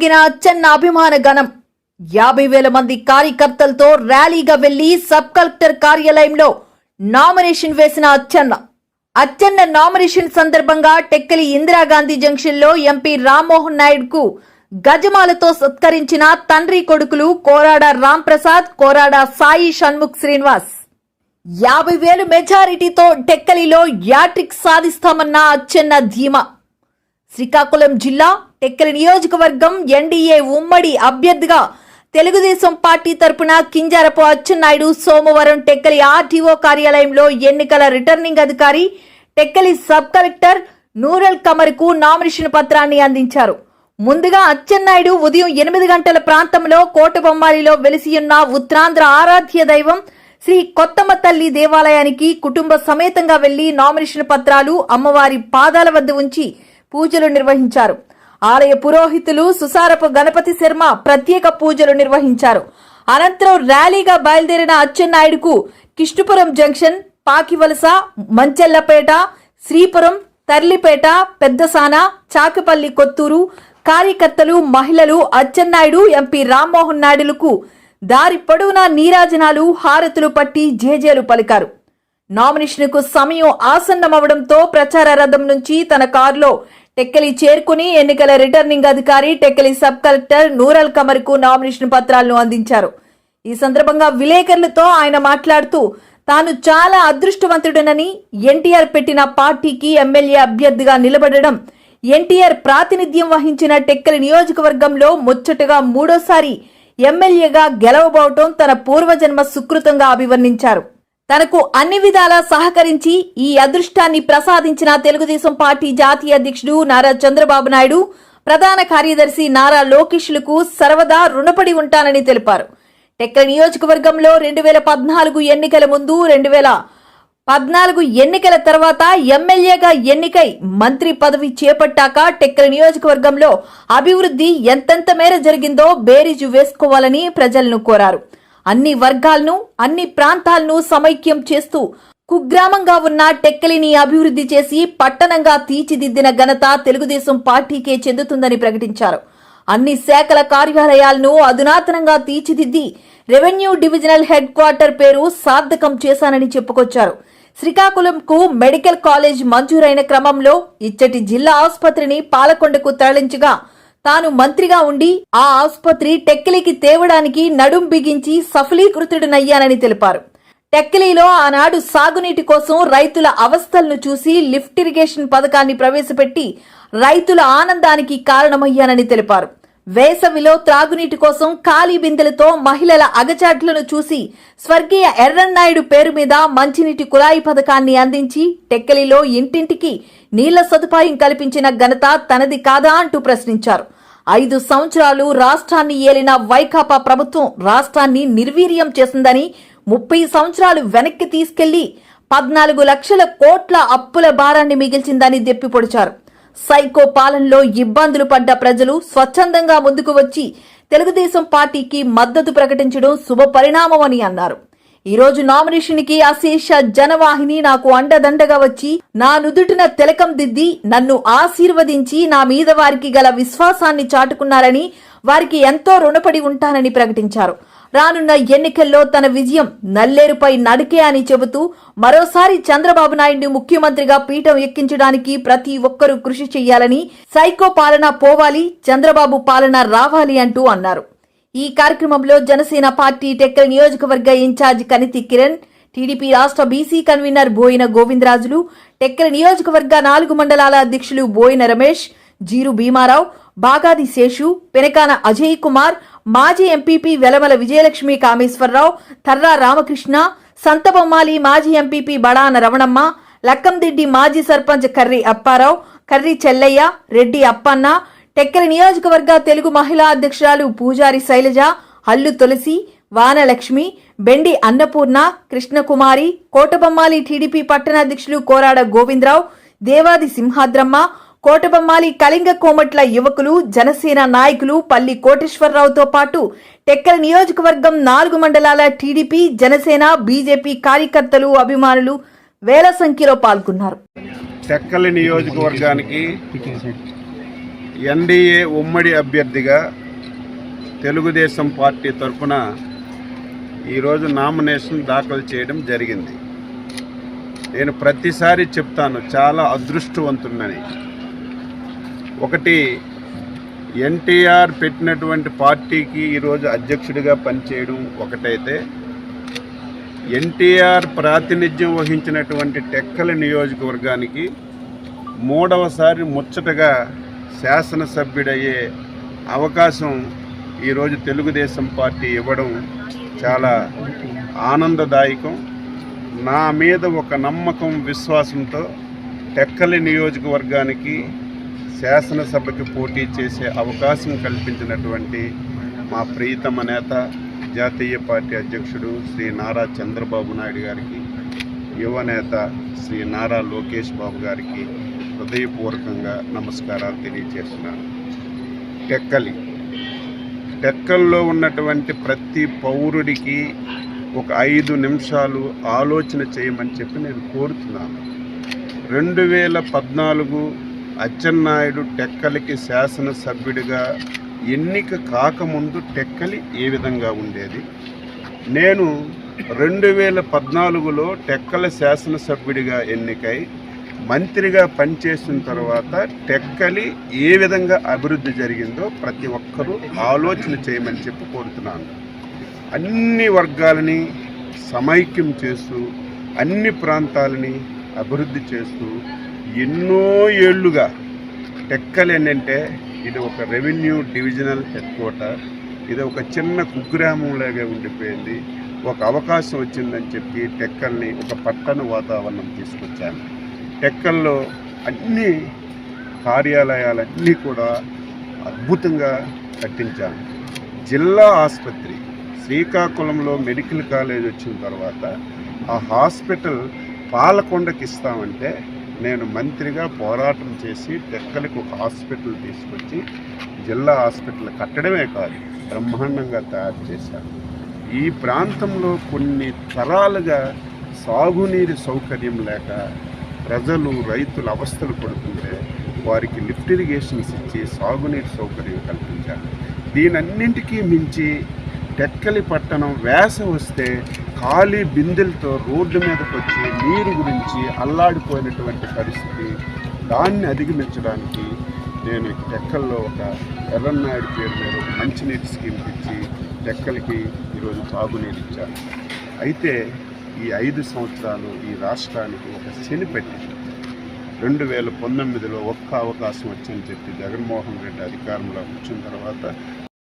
ఉప్పొంగిన అచ్చెన్న అభిమాన గణం యాభై వేల మంది కార్యకర్తలతో ర్యాలీగా వెళ్ళి సబ్ కలెక్టర్ కార్యాలయంలో నామినేషన్ వేసిన అచ్చెన్న. అచ్చెన్న నామినేషన్ సందర్భంగా టెక్కలి ఇందిరాగాంధీ జంక్షన్లో ఎంపీ రామ్మోహన్ నాయుడుకు గజమాలతో సత్కరించిన తండ్రి కొడుకులు కోరాడ రాంప్రసాద్ కోరాడ సాయి షణ్ముఖ్ శ్రీనివాస్. యాభై వేలు మెజారిటీతో టెక్కలిలో యాట్రిక్ సాధిస్తామన్న అచ్చెన్న ధీమా. శ్రీకాకుళం జిల్లా టెక్కలి నియోజకవర్గం ఎన్డీఏ ఉమ్మడి అభ్యర్థిగా తెలుగుదేశం పార్టీ తరపున కింజారపు అచ్చెన్నాయుడు సోమవారం టెక్కలి ఆర్టీఓ కార్యాలయంలో ఎన్నికల రిటర్నింగ్ అధికారి టెక్కలి సబ్ కలెక్టర్ నూరల్ కమర్కు నామినేషన్ పత్రాన్ని అందించారు. ముందుగా అచ్చెన్నాయుడు ఉదయం ఎనిమిది గంటల ప్రాంతంలో కోటబొమ్మాలిలో వెలిసియున్న ఉత్తరాంధ్ర ఆరాధ్య దైవం శ్రీ కొత్తమ్మ తల్లి దేవాలయానికి కుటుంబ సమేతంగా వెళ్ళి నామినేషన్ పత్రాలు అమ్మవారి పాదాల వద్ద ఉంచి పూజలు నిర్వహించారు. ఆలయ పురోహితులు సుసారపు గణపతి శర్మ ప్రత్యేక పూజలు నిర్వహించారు. అనంతరం ర్యాలీగా బయలుదేరిన అచ్చెన్నాయుడుకు కిష్టుపురం జంక్షన్ పాకివలస మంచెల్లపేట శ్రీపురం తర్లిపేట పెద్దసాన చాకపల్లి కొత్తూరు కార్యకర్తలు మహిళలు అచ్చెన్నాయుడు ఎంపీ రామ్మోహన్ నాయుడులకు దారి పొడవునా నీరాజనాలు హారతులు పట్టి జేజేలు పలికారు. నామినేషన్కు సమయం ఆసన్నమవడంతో ప్రచార రథం నుంచి తన కారులో టెక్కలి చేరుకుని ఎన్నికల రిటర్నింగ్ అధికారి టెక్కలి సబ్ కలెక్టర్ నూరల్ కమర్కు నామినేషన్ పత్రాలను అందించారు. ఈ సందర్భంగా విలేకరులతో ఆయన మాట్లాడుతూ తాను చాలా అదృష్టవంతుడనని ఎన్టీఆర్ పెట్టిన పార్టీకి ఎమ్మెల్యే అభ్యర్థిగా నిలబడడం ఎన్టీఆర్ ప్రాతినిధ్యం వహించిన టెక్కలి నియోజకవర్గంలో ముచ్చటగా మూడోసారి ఎమ్మెల్యేగా గెలవబోవటం తన పూర్వజన్మ సుకృతంగా అభివర్ణించారు. తనకు అన్ని విధాలా సహకరించి ఈ అదృష్టాన్ని ప్రసాదించిన తెలుగుదేశం పార్టీ జాతీయ అధ్యక్షుడు నారా చంద్రబాబు నాయుడు ప్రధాన కార్యదర్శి నారా లోకేష్లకు సర్వదా రుణపడి ఉంటానని తెలిపారు. టెక్కల నియోజకవర్గంలో రెండు వేల పద్నాలుగు ఎన్నికల ముందు రెండు వేల పద్నాలుగు ఎన్నికల తర్వాత ఎమ్మెల్యేగా ఎన్నికై మంత్రి పదవి చేపట్టాక టెక్కల నియోజకవర్గంలో అభివృద్ధి ఎంతెంత మేర జరిగిందో బేరీజు వేసుకోవాలని ప్రజలను కోరారు. అన్ని వర్గాలను అన్ని ప్రాంతాలను సమైక్యం చేస్తూ కుగ్రామంగా ఉన్న టెక్కలిని అభివృద్ధి చేసి పట్టణంగా తీర్చిదిద్దిన ఘనత తెలుగుదేశం పార్టీకే చెందుతుందని ప్రకటించారు. అన్ని శాఖల కార్యాలయాలను అధునాతనంగా తీర్చిదిద్ది రెవెన్యూ డివిజనల్ హెడ్ క్వార్టర్ పేరు సార్థకం చేశానని చెప్పుకొచ్చారు. శ్రీకాకుళంకు మెడికల్ కాలేజ్ మంజూరైన క్రమంలో ఇచ్చటి జిల్లా ఆసుపత్రిని పాలకొండకు తరలించగా తాను మంత్రిగా ఉండి ఆ ఆసుపత్రి టెక్కిలికి తేవడానికి నడుం బిగించి సఫలీకృతుడనయ్యానని తెలిపారు. టెక్కిలీలో ఆనాడు సాగునీటి కోసం రైతుల అవస్థలను చూసి లిఫ్ట్ ఇరిగేషన్ పథకాన్ని ప్రవేశపెట్టి రైతుల ఆనందానికి కారణమయ్యానని తెలిపారు. వేసవిలో త్రాగునీటి కోసం ఖాళీ బిందెలతో మహిళల అగచాట్లను చూసి స్వర్గీయ ఎర్రన్నాయుడు పేరు మీద మంచినీటి కుళాయి పథకాన్ని అందించి టెక్కలిలో ఇంటింటికి నీళ్ళ సదుపాయం కల్పించిన ఘనత తనది కాదా అంటూ ప్రశ్నించారు. ఐదు సంవత్సరాలు రాష్ట్రాన్ని ఏలిన వైకాపా ప్రభుత్వం రాష్ట్రాన్ని నిర్వీర్యం చేసిందని ముప్పై సంవత్సరాలు వెనక్కి తీసుకెళ్ళి పద్నాలుగు లక్షల కోట్ల అప్పుల భారాన్ని మిగిల్చిందని దెప్పిపొడిచారు. సైకో పాలనలో ఇబ్బందులు పడ్డ ప్రజలు స్వచ్ఛందంగా ముందుకు వచ్చి తెలుగుదేశం పార్టీకి మద్దతు ప్రకటించడం శుభ పరిణామమని అన్నారు. ఈ రోజు నామినేషన్కి అశేష జనవాహిని నాకు అండదండగా వచ్చి నా నుదుటిన తిలకం దిద్ది నన్ను ఆశీర్వదించి నా మీద వారికి గల విశ్వాసాన్ని చాటుకున్నారని వారికి ఎంతో రుణపడి ఉంటానని ప్రకటించారు. రానున్న ఎన్నికల్లో తన విజయం నల్లేరుపై నడికే అని చెబుతూ మరోసారి చంద్రబాబు నాయుడు ముఖ్యమంత్రిగా పీఠం ఎక్కించడానికి ప్రతి ఒక్కరూ కృషి చేయాలని సైకో పాలన పోవాలి చంద్రబాబు పాలన రావాలి అంటూ అన్నారు. ఈ కార్యక్రమంలో జనసేన పార్టీ టెక్కల్ నియోజకవర్గ in charge Kaniti Kiran TDP రాష్ట్ర బీసీ కన్వీనర్ బోయిన గోవిందరాజులు టెక్కల నియోజకవర్గ నాలుగు మండలాల అధ్యక్షులు బోయిన రమేష్ జీరు భీమారావు బాగాది శేషు పెనకాన అజయ్ కుమార్ మాజీ ఎంపీపీ వెలమల విజయలక్ష్మి కామేశ్వరరావు తర్రా రామకృష్ణ సంతబొమ్మాలి మాజీ ఎంపీపీ బడాన రమణమ్మ లక్కందిడ్డి మాజీ సర్పంచ్ కర్రి అప్పారావు కర్రి చెల్లయ్య రెడ్డి అప్పన్న టెక్కలి నియోజకవర్గ తెలుగు మహిళా అధ్యక్షురాలు పూజారి శైలజ అల్లు తులసి వానలక్ష్మి బెండి అన్నపూర్ణ కృష్ణకుమారి కోటబొమ్మాలి టీడీపీ పట్టణ అధ్యక్షులు కోరాడ గోవిందరావు దేవాది సింహాద్రమ్మ కోటబొమ్మాలి కళింగ కోమట్ల యువకులు జనసేన నాయకులు పల్లి కోటేశ్వరరావుతో పాటు టెక్కల నియోజకవర్గం నాలుగు మండలాల టీడీపీ జనసేన బీజేపీ కార్యకర్తలు అభిమానులు వేల సంఖ్యలో పాల్గొన్నారు. టెక్కలి నియోజకవర్గానికి ఎన్డీఏ ఉమ్మడి అభ్యర్థిగా తెలుగుదేశం పార్టీ తరఫున ఈరోజు నామినేషన్ దాఖలు చేయడం జరిగింది. నేను ప్రతిసారి చెప్తాను చాలా అదృష్టవంతున్నని ఒకటి ఎన్టీఆర్ పెట్టినటువంటి పార్టీకి ఈరోజు అధ్యక్షుడిగా పనిచేయడం ఒకటైతే ఎన్టీఆర్ ప్రాతినిధ్యం వహించినటువంటి టెక్కల నియోజకవర్గానికి మూడవసారి ముచ్చటగా శాసనసభ్యుడయ్యే అవకాశం ఈరోజు తెలుగుదేశం పార్టీ ఇవ్వడం చాలా ఆనందదాయకం. నా మీద ఒక నమ్మకం విశ్వాసంతో టెక్కలి నియోజకవర్గానికి శాసనసభకి పోటీ చేసే అవకాశం కల్పించినటువంటి మా ప్రియతమ నేత జాతీయ పార్టీ అధ్యక్షుడు శ్రీ నారా చంద్రబాబు నాయుడు గారికి యువ నేత శ్రీ నారా లోకేష్ బాబు గారికి హృదయపూర్వకంగా నమస్కారాలు తెలియజేస్తున్నాను. టెక్కలి. టెక్కల్లో ఉన్నటువంటి ప్రతి పౌరుడికి ఒక ఐదు నిమిషాలు ఆలోచన చేయమని చెప్పి నేను కోరుతున్నాను. రెండు వేల పద్నాలుగు అచ్చెన్నాయుడు టెక్కలికి శాసనసభ్యుడిగా ఎన్నిక కాకముందు టెక్కలి ఏ విధంగా ఉండేది? నేను రెండు వేల పద్నాలుగులో టెక్కల శాసనసభ్యుడిగా ఎన్నికై మంత్రిగా పనిచేసిన తర్వాత టెక్కలి ఏ విధంగా అభివృద్ధి జరిగిందో ప్రతి ఒక్కరూ ఆలోచన చేయమని చెప్పి కోరుతున్నాను. అన్ని వర్గాలని సమైక్యం చేస్తూ అన్ని ప్రాంతాలని అభివృద్ధి చేస్తూ ఎన్నో ఏళ్ళుగా టెక్కలు ఏంటంటే ఇది ఒక రెవెన్యూ డివిజనల్ హెడ్ క్వార్టర్ ఇది ఒక చిన్న కుగ్రామంలాగా ఉండిపోయింది. ఒక అవకాశం వచ్చిందని చెప్పి టెక్కల్ని ఒక పట్టణ వాతావరణం తీసుకొచ్చాను. టెక్కల్లో అన్ని కార్యాలయాలన్నీ కూడా అద్భుతంగా కట్టించాను. జిల్లా ఆసుపత్రి శ్రీకాకుళంలో మెడికల్ కాలేజ్ వచ్చిన తర్వాత ఆ హాస్పిటల్ పాలకొండకి ఇస్తామంటే నేను మంత్రిగా పోరాటం చేసి టెక్కలకు ఒక హాస్పిటల్ తీసుకొచ్చి జిల్లా హాస్పిటల్ కట్టడమే కాదు బ్రహ్మాండంగా తయారు చేశాను. ఈ ప్రాంతంలో కొన్ని తరాలుగా సాగునీరు సౌకర్యం లేక ప్రజలు రైతుల అవస్థలు పడుతుంటే వారికి లిఫ్ట్ ఇరిగేషన్స్ ఇచ్చి సాగునీరు సౌకర్యం కల్పించాను. దీనన్నింటికీ మించి టెక్కలి పట్టణం వేస వస్తే ఖాళీ బిందెలతో రోడ్డు మీదకి వచ్చి నీరు గురించి అల్లాడిపోయినటువంటి పరిస్థితి దాన్ని అధిగమించడానికి నేను టెక్కల్లో ఒక ఎర్రన్నాయుడు పేరు మీద ఒక మంచినీటి స్కీమ్ ఇచ్చి టెక్కలకి ఈరోజు తాగునీరు ఇచ్చాను. అయితే ఈ ఐదు సంవత్సరాలు ఈ రాష్ట్రానికి ఒక శని పెట్టింది. రెండు వేల పంతొమ్మిదిలో ఒక్క అవకాశం వచ్చని చెప్పి జగన్మోహన్ రెడ్డి అధికారంలో వచ్చిన తర్వాత